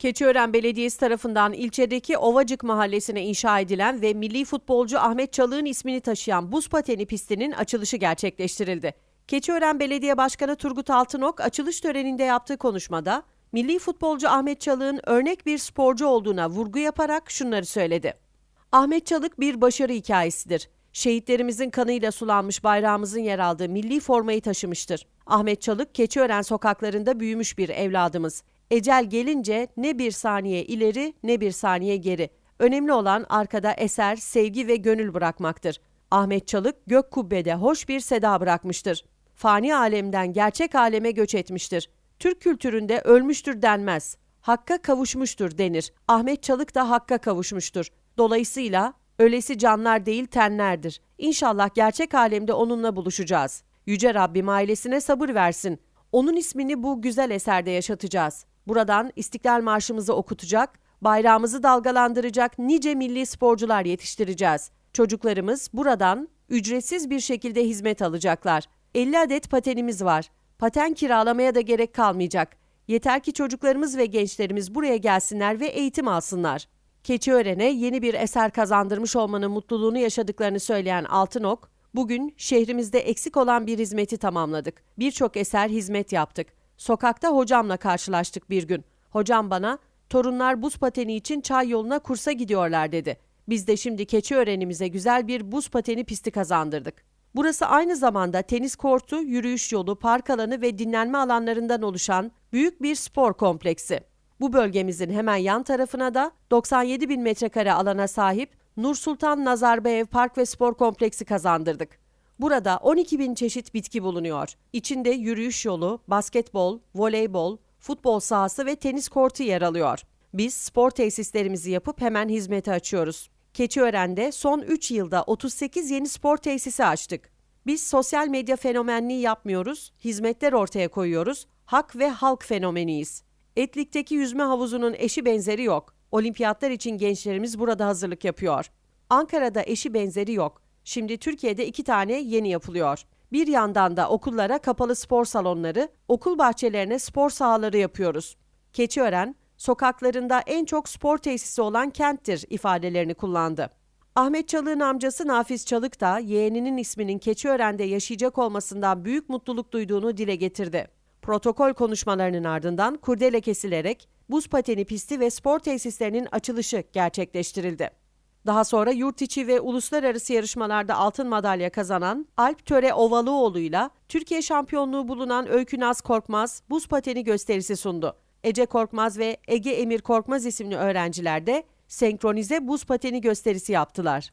Keçiören Belediyesi tarafından ilçedeki Ovacık mahallesine inşa edilen ve milli futbolcu Ahmet Çalık'ın ismini taşıyan buz pateni pistinin açılışı gerçekleştirildi. Keçiören Belediye Başkanı Turgut Altınok açılış töreninde yaptığı konuşmada milli futbolcu Ahmet Çalık'ın örnek bir sporcu olduğuna vurgu yaparak şunları söyledi. Ahmet Çalık bir başarı hikayesidir. Şehitlerimizin kanıyla sulanmış bayrağımızın yer aldığı milli formayı taşımıştır. Ahmet Çalık Keçiören sokaklarında büyümüş bir evladımız. Ecel gelince ne bir saniye ileri ne bir saniye geri. Önemli olan arkada eser, sevgi ve gönül bırakmaktır. Ahmet Çalık gök kubbede hoş bir seda bırakmıştır. Fani alemden gerçek aleme göç etmiştir. Türk kültüründe ölmüştür denmez. Hakka kavuşmuştur denir. Ahmet Çalık da hakka kavuşmuştur. Dolayısıyla ölesi canlar değil tenlerdir. İnşallah gerçek alemde onunla buluşacağız. Yüce Rabbim ailesine sabır versin. Onun ismini bu güzel eserde yaşatacağız. Buradan İstiklal Marşımızı okutacak, bayrağımızı dalgalandıracak nice milli sporcular yetiştireceğiz. Çocuklarımız buradan ücretsiz bir şekilde hizmet alacaklar. 50 adet patenimiz var. Paten kiralamaya da gerek kalmayacak. Yeter ki çocuklarımız ve gençlerimiz buraya gelsinler ve eğitim alsınlar. Keçiören'e yeni bir eser kazandırmış olmanın mutluluğunu yaşadıklarını söyleyen Altınok, bugün şehrimizde eksik olan bir hizmeti tamamladık. Birçok eser hizmet yaptık. Sokakta hocamla karşılaştık bir gün. Hocam bana, torunlar buz pateni için çay yoluna kursa gidiyorlar dedi. Biz de şimdi Keçiören'imize güzel bir buz pateni pisti kazandırdık. Burası aynı zamanda tenis kortu, yürüyüş yolu, park alanı ve dinlenme alanlarından oluşan büyük bir spor kompleksi. Bu bölgemizin hemen yan tarafına da 97 bin metrekare alana sahip Nur Sultan Nazarbayev Park ve Spor Kompleksi kazandırdık. Burada 12 bin çeşit bitki bulunuyor. İçinde yürüyüş yolu, basketbol, voleybol, futbol sahası ve tenis kortu yer alıyor. Biz spor tesislerimizi yapıp hemen hizmete açıyoruz. Keçiören'de son 3 yılda 38 yeni spor tesisi açtık. Biz sosyal medya fenomenliği yapmıyoruz, hizmetler ortaya koyuyoruz, hak ve halk fenomeniyiz. Etlik'teki yüzme havuzunun eşi benzeri yok. Olimpiyatlar için gençlerimiz burada hazırlık yapıyor. Ankara'da eşi benzeri yok. Şimdi Türkiye'de iki tane yeni yapılıyor. Bir yandan da okullara kapalı spor salonları, okul bahçelerine spor sahaları yapıyoruz. Keçiören, sokaklarında en çok spor tesisi olan kenttir ifadelerini kullandı. Ahmet Çalık'ın amcası Nafiz Çalık da yeğeninin isminin Keçiören'de yaşayacak olmasından büyük mutluluk duyduğunu dile getirdi. Protokol konuşmalarının ardından kurdele kesilerek buz pateni pisti ve spor tesislerinin açılışı gerçekleştirildi. Daha sonra yurt içi ve uluslararası yarışmalarda altın madalya kazanan Alp Töre Ovalıoğlu'yla Türkiye şampiyonluğu bulunan Öykü Naz Korkmaz buz pateni gösterisi sundu. Ece Korkmaz ve Ege Emir Korkmaz isimli öğrenciler de senkronize buz pateni gösterisi yaptılar.